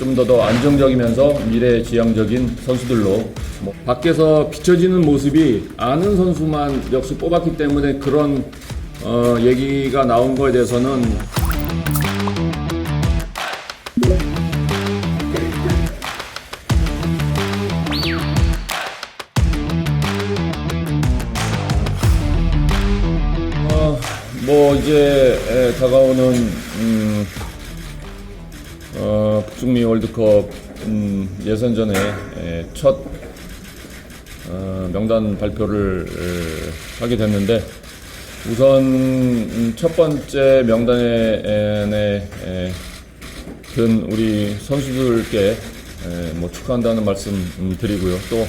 좀 더 더 안정적이면서 미래지향적인 선수들로 뭐 밖에서 비춰지는 모습이 아는 선수만 역시 뽑았기 때문에 그런 어, 얘기가 나온 거에 대해서는 어, 뭐 이제 에, 다가오는 북중미 월드컵 음, 예선전에 에, 첫 어, 명단 발표를 에, 하게 됐는데 우선 음, 첫 번째 명단에 에, 에, 든 우리 선수들께 에, 뭐 축하한다는 말씀 음, 드리고요. 또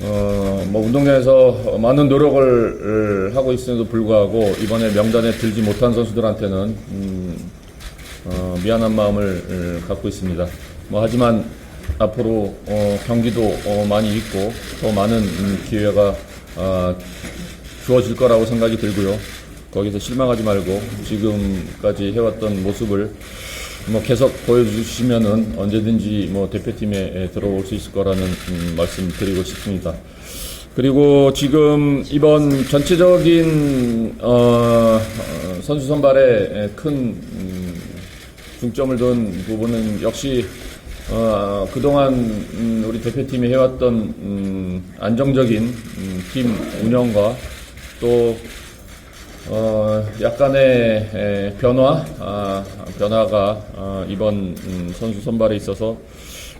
어, 뭐 운동장에서 많은 노력을 하고 있음에도 불구하고 이번에 명단에 들지 못한 선수들한테는 음, 어, 미안한 마음을 어, 갖고 있습니다. 뭐 하지만 앞으로 어, 경기도 어, 많이 있고 더 많은 음, 기회가 아, 주어질 거라고 생각이 들고요. 거기서 실망하지 말고 지금까지 해왔던 모습을 뭐 계속 보여주시면은 언제든지 뭐 대표팀에 에, 들어올 수 있을 거라는 음, 말씀 드리고 싶습니다. 그리고 지금 이번 전체적인 어, 어, 선수 선발에 에, 큰 음, 중점을 둔 부분은 역시 어, 그동안 음, 우리 대표팀이 해왔던 음, 안정적인 음, 팀 운영과 또 어, 약간의 에, 변화, 아, 변화가 아, 이번 음, 선수 선발에 있어서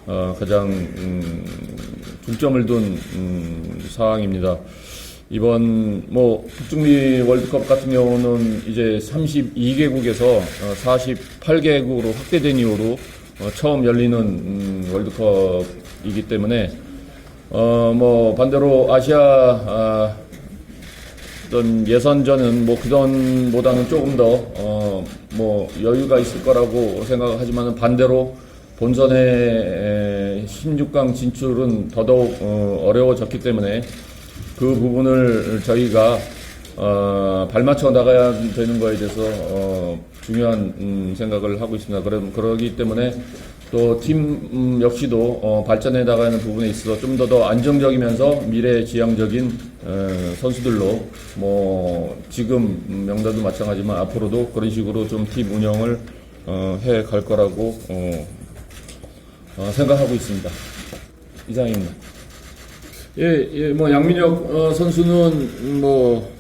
어, 가장 음, 중점을 둔 음, 사항입니다. 이번 뭐 북중미 월드컵 같은 경우는 이제 32개국에서 어, 48개국으로 확대된 이후로 어, 처음 열리는 음, 월드컵이기 때문에 어, 뭐 반대로 아시아 아, 어떤 예선전은 뭐 그전보다는 조금 더, 어, 뭐 여유가 있을 거라고 생각하지만 반대로 본선의 16강 진출은 더더욱 어, 어려워졌기 때문에 그 부분을 저희가 어, 발맞춰 나가야 되는 거에 대해서 어, 중요한 음, 생각을 하고 있습니다. 그럼 그러기 때문에 또팀 역시도 어, 발전해 나가는 부분에 있어서 좀 더 더 안정적이면서 미래지향적인 어, 선수들로 뭐 지금 명단도 마찬가지지만 앞으로도 그런 식으로 좀 팀 운영을 어, 해갈 거라고 어, 어, 생각하고 있습니다. 이상입니다. 예, 예, 뭐 양민혁 어, 선수는 뭐,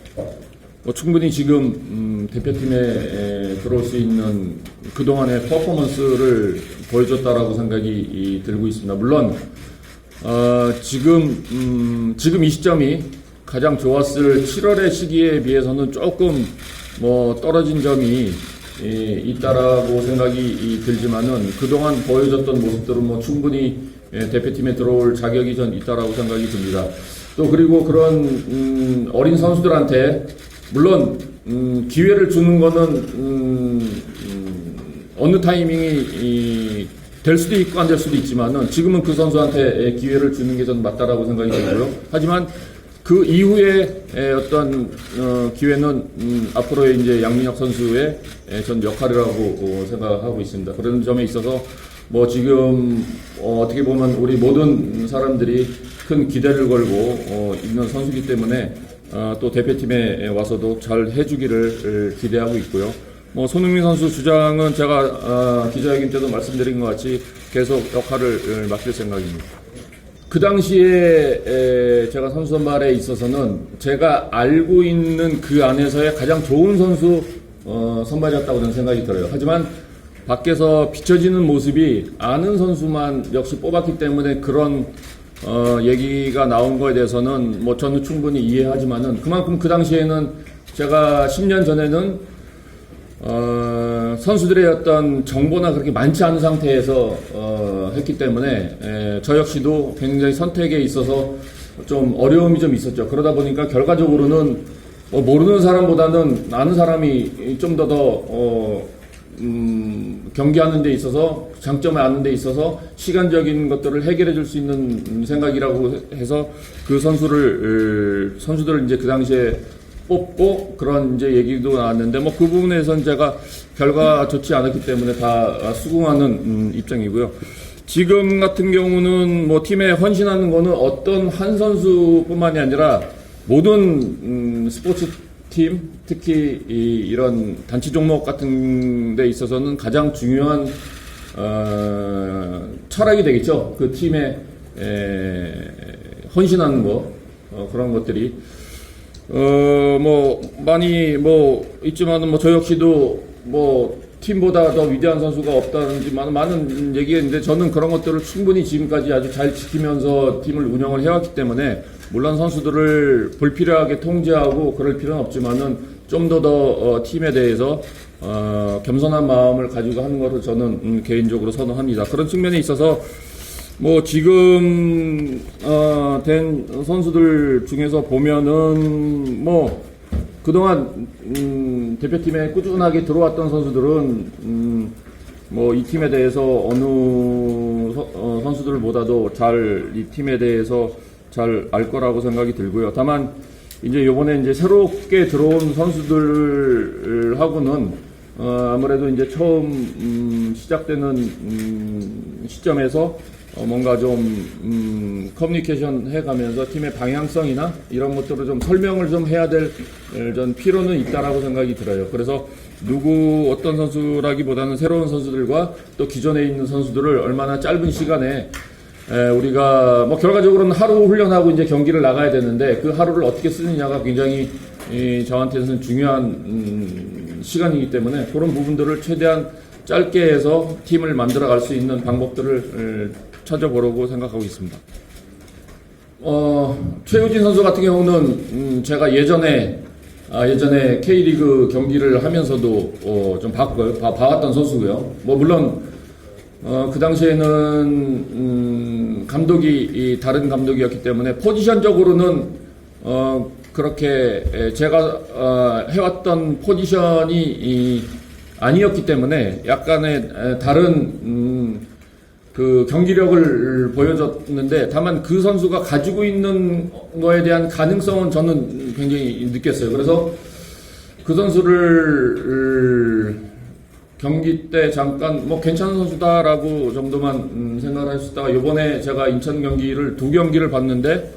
뭐 충분히 지금 음, 대표팀에 에, 들어올 수 있는 그 동안의 퍼포먼스를 보여줬다라고 생각이 이, 들고 있습니다. 물론 어, 지금 음, 지금 이 시점이 가장 좋았을 7월의 시기에 비해서는 조금 뭐 떨어진 점이 예, 있다라고 생각이 이, 들지만은 그동안 보여줬던 모습들은 뭐 충분히 예, 대표팀에 들어올 자격이 전 있다라고 생각이 듭니다. 또 그리고 그런 음, 어린 선수들한테 물론 음, 기회를 주는 거는 음, 음, 어느 타이밍이 이, 될 수도 있고 안 될 수도 있지만은 지금은 그 선수한테 예, 기회를 주는 게 전 맞다라고 생각이 들고요. 하지만 그 이후에 에, 어떤 어, 기회는 음, 앞으로의 이제 양민혁 선수의 에, 전 역할이라고 어, 생각하고 있습니다. 그런 점에 있어서 뭐 지금 어, 떻게 보면 우리 모든 사람들이 큰 기대를 걸고 어, 있는 선수이기 때문에 어, 또 대표팀에 와서도 잘 해주기를 에, 기대하고 있고요. 뭐 손흥민 선수 주장은 제가 어, 기자회견 때도 말씀드린 것 같이 계속 역할을 에, 맡길 생각입니다. 그 당시에 에, 제가 선수 선발에 있어서는 제가 알고 있는 그 안에서의 가장 좋은 선수 어, 선발이었다고 저는 생각이 들어요. 하지만 밖에서 비춰지는 모습이 아는 선수만 역시 뽑았기 때문에 그런 어, 얘기가 나온 거에 대해서는 뭐 저는 충분히 이해하지만은 그만큼 그 당시에는 제가 10년 전에는 어, 선수들의 어떤 정보나 그렇게 많지 않은 상태에서 어, 했기 때문에 에, 저 역시도 굉장히 선택에 있어서 좀 어려움이 좀 있었죠. 그러다 보니까 결과적으로는 뭐 모르는 사람보다는 아는 사람이 좀 더더 어, 음, 경기하는 데 있어서 장점을 아는 데 있어서 시간적인 것들을 해결해 줄 수 있는 생각이라고 해서 그 선수를 어, 선수들을 이제 그 당시에 뽑고 그런 이제 얘기도 나왔는데 뭐 그 부분에선 제가 결과 좋지 않았기 때문에 다 수긍하는 음, 입장이고요. 지금 같은 경우는 뭐 팀에 헌신하는 거는 어떤 한 선수뿐만이 아니라 모든 음, 스포츠 팀 특히 이, 런 단체 종목 같은 데 있어서는 가장 중요한 어, 철학이 되겠죠. 그 팀에 에, 헌신하는 거 어, 그런 것들이 어, 뭐, 많이, 뭐, 있지만은, 뭐, 저 역시도, 뭐, 팀보다 더 위대한 선수가 없다든지, 많은, 있는데, 저는 그런 것들을 충분히 지금까지 아주 잘 지키면서 팀을 운영을 해왔기 때문에, 물론 선수들을 불필요하게 통제하고 그럴 필요는 없지만은, 좀 더 더, 어, 팀에 대해서, 어, 겸손한 마음을 가지고 하는 것을 저는, 음, 개인적으로 선호합니다. 그런 측면에 있어서, 뭐 지금 어, 된 선수들 중에서 보면은 뭐 그동안 음, 대표팀에 꾸준하게 들어왔던 선수들은 음, 뭐 이 팀에 대해서 어느 서- 어, 선수들보다도 잘 이 팀에 대해서 잘 알 거라고 생각이 들고요. 다만 이제 요번에 이제 새롭게 들어온 선수들하고는 어, 아무래도 이제 처음 음, 시작되는 음, 시점에서 어, 뭔가 좀 음, 커뮤니케이션 해가면서 팀의 방향성이나 이런 것들을 좀 설명을 좀 해야 될 에, 전 필요는 있다라고 생각이 들어요. 그래서 누구 어떤 선수라기보다는 새로운 선수들과 또 기존에 있는 선수들을 얼마나 짧은 시간에 에, 우리가 뭐 결과적으로는 하루 훈련하고 이제 경기를 나가야 되는데 그 하루를 어떻게 쓰느냐가 굉장히 이, 저한테는 중요한 음, 시간이기 때문에 그런 부분들을 최대한 짧게 해서 팀을 만들어 갈 수 있는 방법들을 에, 찾아보려고 생각하고 있습니다. 어, 최우진 선수 같은 경우는 음, 제가 예전에 아, 예전에 K리그 경기를 하면서도 어, 좀 봤고요, 봐, 봤던 선수고요. 뭐 물론 어, 그 당시에는 음, 감독이 이 다른 감독이었기 때문에 포지션적으로는 어, 그렇게 에, 제가 어, 해왔던 포지션이 이, 아니었기 때문에 약간의 에, 다른 음, 그 경기력을 보여줬는데 다만 그 선수가 가지고 있는 거에 대한 가능성은 저는 굉장히 느꼈어요. 그래서 그 선수를 경기 때 잠깐 뭐 괜찮은 선수다라고 정도만 음, 생각을 했었다가 이번에 제가 인천 경기를 두 경기를 봤는데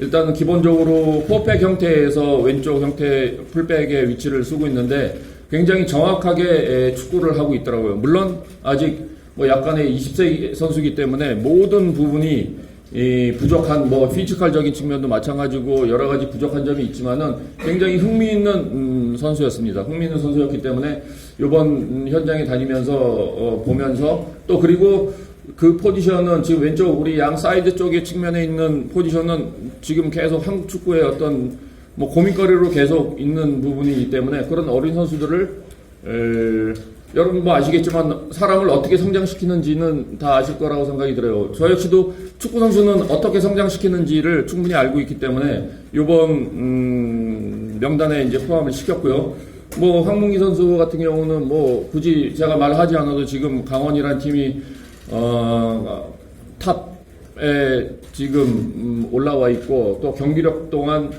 일단은 기본적으로 포백 형태에서 왼쪽 형태 풀백의 위치를 쓰고 있는데 굉장히 정확하게 에, 축구를 하고 있더라고요. 물론 아직 뭐 약간의 20세 선수이기 때문에 모든 부분이 이 부족한 뭐 피지컬적인 측면도 마찬가지고 여러 가지 부족한 점이 있지만은 굉장히 흥미있는 음, 선수였습니다. 흥미있는 선수였기 때문에 이번 음, 현장에 다니면서 어, 보면서 또 그리고 그 포지션은 지금 왼쪽 우리 양 사이드 쪽에 측면에 있는 포지션은 지금 계속 한국 축구의 어떤 뭐 고민거리로 계속 있는 부분이기 때문에 그런 어린 선수들을 에, 여러분 뭐 아시겠지만 사람을 어떻게 성장시키는지는 다 아실 거라고 생각이 들어요. 저 역시도 축구 선수는 어떻게 성장시키는지를 충분히 알고 있기 때문에 이번 음, 명단에 이제 포함을 시켰고요. 뭐 황문기 선수 같은 경우는 뭐 굳이 제가 말하지 않아도 지금 강원이라는 팀이 어, 탑에 지금 음, 올라와 있고 또 경기력 동안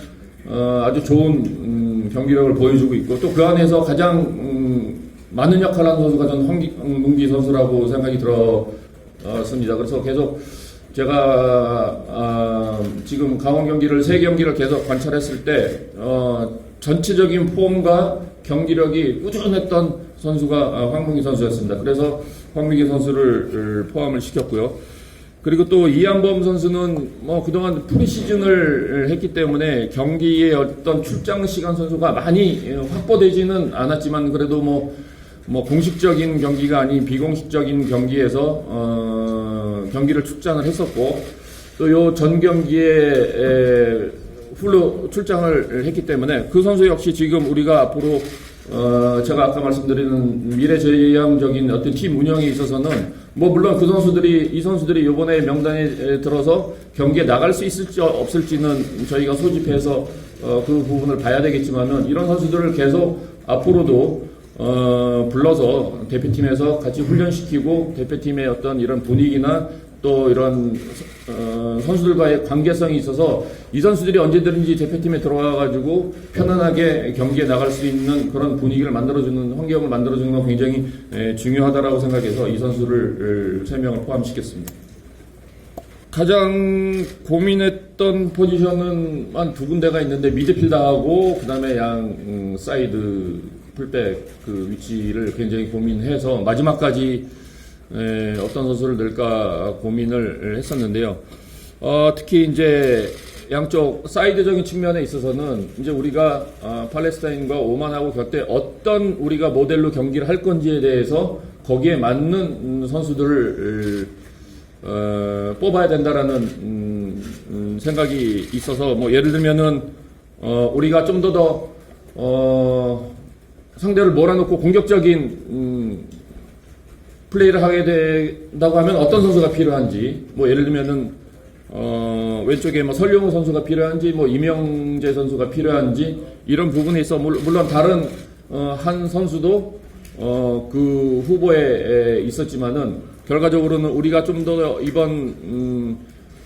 어, 아주 좋은 음, 경기력을 보여주고 있고 또 그 안에서 가장 음, 많은 역할을 하는 선수가 저는 황문기 선수라고 생각이 들었습니다. 그래서 계속 제가 아, 지금 강원 경기를 세 경기를 계속 관찰했을 때 어, 전체적인 폼과 경기력이 꾸준했던 선수가 아, 황문기 선수였습니다. 그래서 황문기 선수를 포함을 시켰고요. 그리고 또 이한범 선수는 뭐 그동안 프리시즌을 했기 때문에 경기에 어떤 출장 시간 선수가 많이 확보되지는 않았지만 그래도 뭐, 뭐 공식적인 경기가 아닌 비공식적인 경기에서 어, 경기를 출장을 했었고 또 요 전 경기에 에, 훌로 출장을 했기 때문에 그 선수 역시 지금 우리가 앞으로 어, 제가 아까 말씀드리는 미래지향적인 어떤 팀 운영에 있어서는 뭐 물론 그 선수들이 이 선수들이 이번에 명단에 들어서 경기에 나갈 수 있을지 없을지는 저희가 소집해서 어, 그 부분을 봐야 되겠지만은 이런 선수들을 계속 앞으로도 어, 불러서 대표팀에서 같이 훈련시키고 대표팀의 어떤 이런 분위기나 또 이런 어, 선수들과의 관계성이 있어서 이 선수들이 언제든지 대표팀에 들어와가지고 편안하게 경기에 나갈 수 있는 그런 분위기를 만들어주는 환경을 만들어주는 건 굉장히 에, 중요하다라고 생각해서 이 선수를 세 명을 포함시켰습니다. 가장 고민했던 포지션은 한 두 군데가 있는데 미드필더하고 그다음에 양 음, 사이드 풀백 그 위치를 굉장히 고민해서 마지막까지 에, 어떤 선수를 넣을까 고민을 했었는데요. 어, 특히 이제 양쪽 사이드적인 측면에 있어서는 이제 우리가 아, 팔레스타인과 오만하고 곁에 어떤 우리가 모델로 경기를 할 건지에 대해서 거기에 맞는 음, 선수들을 어, 뽑아야 된다라는 음, 음, 생각이 있어서 뭐 예를 들면은 어, 우리가 좀 더더 어, 상대를 몰아놓고 공격적인 음, 플레이를 하게 된다고 하면 어떤 선수가 필요한지 뭐 예를 들면은 어, 왼쪽에 뭐 설용우 선수가 필요한지 뭐 이명재 선수가 필요한지 이런 부분에 있어 물- 물론 다른 어, 한 선수도 어, 그 후보에 에, 있었지만은 결과적으로는 우리가 좀 더 이번 음,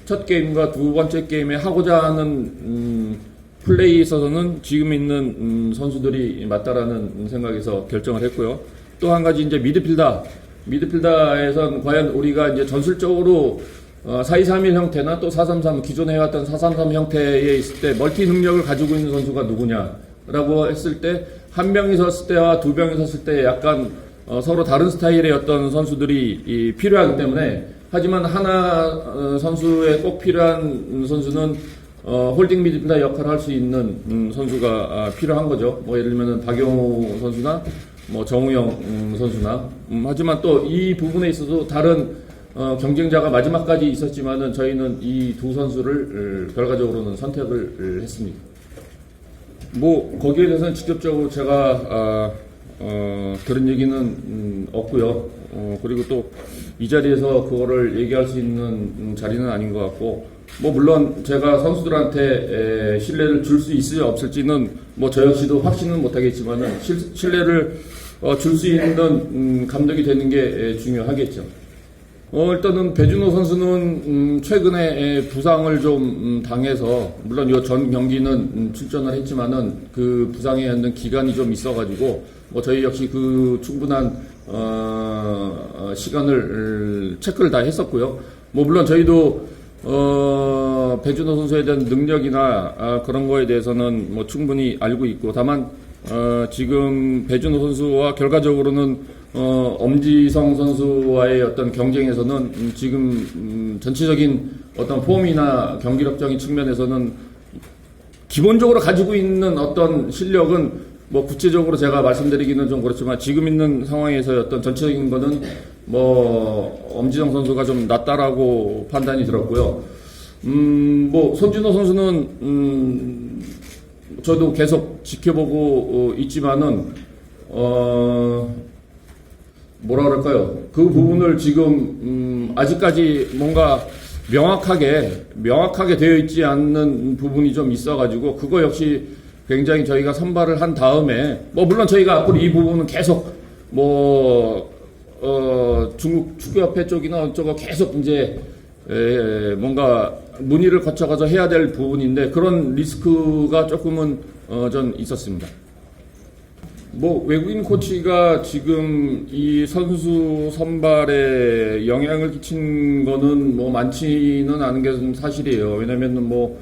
첫 게임과 두 번째 게임에 하고자 하는 음, 플레이에 있어서는 지금 있는 음, 선수들이 맞다라는 생각에서 결정을 했고요. 또 한 가지 이제 미드필더, 미드필더에선 과연 우리가 이제 전술적으로 어, 4-2-3-1 형태나 또 4-3-3 기존에 해왔던 4-3-3 형태에 있을 때 멀티 능력을 가지고 있는 선수가 누구냐라고 했을 때 한 명이 섰을 때와 두 명이 섰을 때 약간 어, 서로 다른 스타일의 어떤 선수들이 이, 필요하기 때문에 하지만 하나 어, 선수에 꼭 필요한 음, 선수는 어, 홀딩 미드필더 역할을 할 수 있는 음, 선수가 아, 필요한 거죠. 뭐 예를 들면 박용호 선수나 뭐 정우영 음, 선수나 음, 하지만 또 이 부분에 있어서 다른 어, 경쟁자가 마지막까지 있었지만은 저희는 이 두 선수를 어, 결과적으로는 선택을 어, 했습니다. 뭐 거기에 대해서는 직접적으로 제가 아, 어, 들은 얘기는 음, 없고요. 어, 그리고 또 이 자리에서 그거를 얘기할 수 있는 음, 자리는 아닌 것 같고 뭐 물론 제가 선수들한테 에, 신뢰를 줄 수 있을지 없을지는 뭐 저 역시도 확신은 못하겠지만은 실, 신뢰를 어, 줄 수 있는 음, 감독이 되는 게 에, 중요하겠죠. 어, 일단은 배준호 선수는 음, 최근에 에, 부상을 좀 음, 당해서 물론 이전 경기는 음, 출전을 했지만은 그 부상에 있는 기간이 좀 있어가지고 뭐 저희 역시 그 충분한 어, 어, 시간을 음, 체크를 다 했었고요. 뭐 물론 저희도 어, 배준호 선수에 대한 능력이나 아, 그런 거에 대해서는 뭐 충분히 알고 있고 다만 어, 지금 배준호 선수와 결과적으로는 어, 엄지성 선수와의 어떤 경쟁에서는 음, 지금 음, 전체적인 어떤 폼이나 경기력적인 측면에서는 기본적으로 가지고 있는 어떤 실력은 뭐 구체적으로 제가 말씀드리기는 좀 그렇지만 지금 있는 상황에서의 어떤 전체적인 거는 뭐 엄지성 선수가 좀 낫다라고 판단이 들었고요. 음, 뭐 손준호 선수는 음, 저도 계속 지켜보고 어, 있지만은 어 뭐라 그럴까요? 그 부분을 지금 음, 아직까지 뭔가 명확하게 명확하게 되어 있지 않는 부분이 좀 있어가지고 그거 역시 굉장히 저희가 선발을 한 다음에 뭐 물론 저희가 앞으로 이 부분은 계속 뭐 어, 중국 축구협회 쪽이나 어쩌고 계속 이제 에, 뭔가 문의를 거쳐가서 해야 될 부분인데 그런 리스크가 조금은 어, 좀 있었습니다. 뭐 외국인 코치가 지금 이 선수 선발에 영향을 끼친 거는 뭐 많지는 않은 게 사실이에요. 왜냐면은 뭐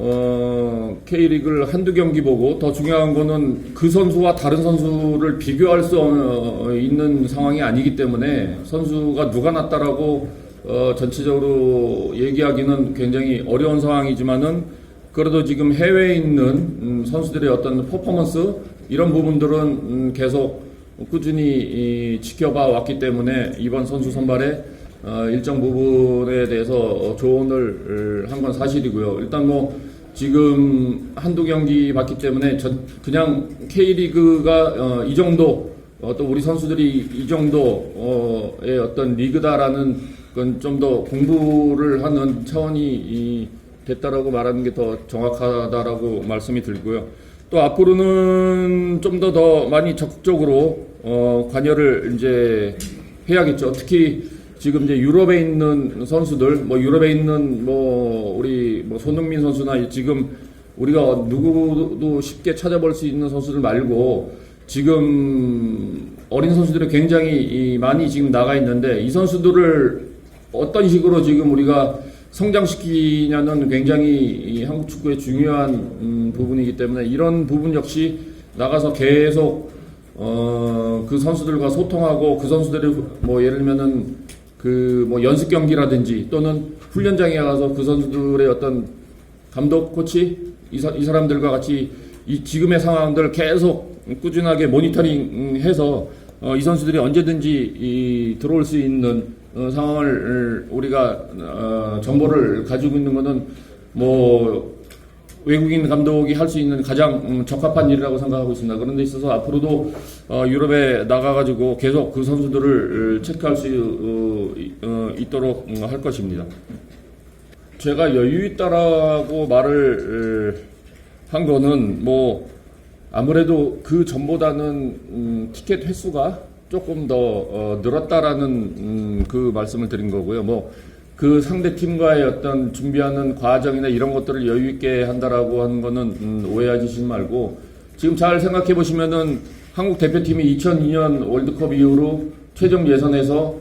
어, K리그를 한두 경기 보고 더 중요한 거는 그 선수와 다른 선수를 비교할 수 어, 있는 상황이 아니기 때문에 선수가 누가 낫다라고 어, 전체적으로 얘기하기는 굉장히 어려운 상황이지만은 그래도 지금 해외에 있는 음, 선수들의 어떤 퍼포먼스 이런 부분들은 음, 계속 꾸준히 이, 지켜봐 왔기 때문에 이번 선수 선발에 어, 일정 부분에 대해서 어, 조언을 한 건 사실이고요. 일단 뭐 지금 한두 경기 봤기 때문에 전 그냥 K리그가 어, 이 정도 어, 또 우리 선수들이 이 정도의 어떤 리그다라는 건 좀 더 공부를 하는 차원이 이, 됐다라고 말하는 게 더 정확하다라고 말씀이 들고요. 또 앞으로는 좀 더더 많이 적극적으로 어, 관여를 이제 해야겠죠. 특히 지금 이제 유럽에 있는 선수들, 뭐 유럽에 있는 뭐 우리 뭐 손흥민 선수나 지금 우리가 누구도 쉽게 찾아볼 수 있는 선수들 말고 지금 어린 선수들이 굉장히 이 많이 지금 나가 있는데 이 선수들을 어떤 식으로 지금 우리가 성장시키냐는 굉장히 이 한국 축구의 중요한 음, 부분이기 때문에 이런 부분 역시 나가서 계속 어, 그 선수들과 소통하고 그 선수들이 뭐 예를 들면은 그 뭐 연습 경기라든지 또는 훈련장에 가서 그 선수들의 어떤 감독 코치 이, 사, 이 사람들과 같이 이 지금의 상황들 계속 꾸준하게 모니터링해서 어, 이 선수들이 언제든지 이, 들어올 수 있는 어, 상황을 우리가 어, 정보를 가지고 있는 것은 뭐 외국인 감독이 할 수 있는 가장 음, 적합한 일이라고 생각하고 있습니다. 그런 데 있어서 앞으로도 어, 유럽에 나가가지고 계속 그 선수들을 어, 체크할 수 어, 이- 어, 있도록 음, 할 것입니다. 제가 여유 있다라고 말을 어, 한 거는 뭐 아무래도 그 전보다는 음, 티켓 횟수가 조금 더 어, 늘었다라는 음, 그 말씀을 드린 거고요. 뭐 그 상대 팀과의 어떤 준비하는 과정이나 이런 것들을 여유 있게 한다라고 하는 거는 음, 오해하시지 말고 지금 잘 생각해 보시면은 한국 대표팀이 2002년 월드컵 이후로 최종 예선에서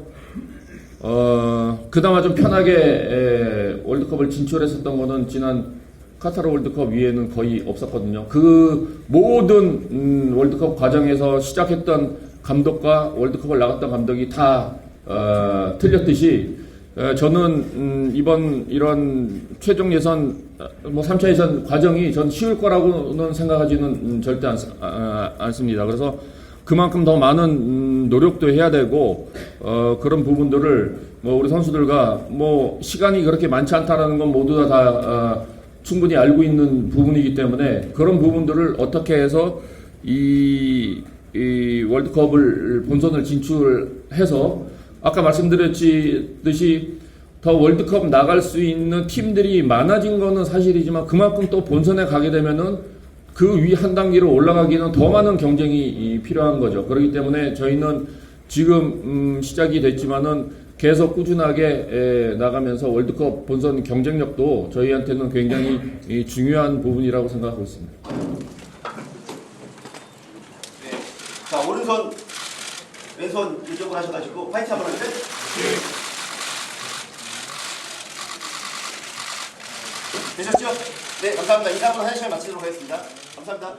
어, 그나마 좀 편하게 에, 월드컵을 진출했었던 거는 지난 카타르 월드컵 위에는 거의 없었거든요. 그 모든 음, 월드컵 과정에서 시작했던 감독과 월드컵을 나갔던 감독이 다 어, 틀렸듯이 에, 저는 음, 이번 이런 최종 예선 어, 뭐 3차 예선 과정이 전 쉬울 거라고는 생각하지는 음, 절대 않, 아, 않습니다. 그래서 그만큼 더 많은 음, 노력도 해야 되고 어, 그런 부분들을 뭐 우리 선수들과 뭐 시간이 그렇게 많지 않다라는 건 모두 다, 다 어, 충분히 알고 있는 부분이기 때문에 그런 부분들을 어떻게 해서 이, 이 월드컵을 본선을 진출해서 아까 말씀드렸듯이 더 월드컵 나갈 수 있는 팀들이 많아진 거는 사실이지만 그만큼 또 본선에 가게 되면은 그 위 한 단계로 올라가기는 더 많은 경쟁이 이 필요한 거죠. 그렇기 때문에 저희는 지금 음, 시작이 됐지만은 계속 꾸준하게 에, 나가면서 월드컵 본선 경쟁력도 저희한테는 굉장히 이 중요한 부분이라고 생각하고 있습니다. 네. 자 오른손 하셔가지고 파이트 한번 하는데 되셨죠? 네 감사합니다. 인사 한번 한 시간 마치도록 하겠습니다. 감사합니다.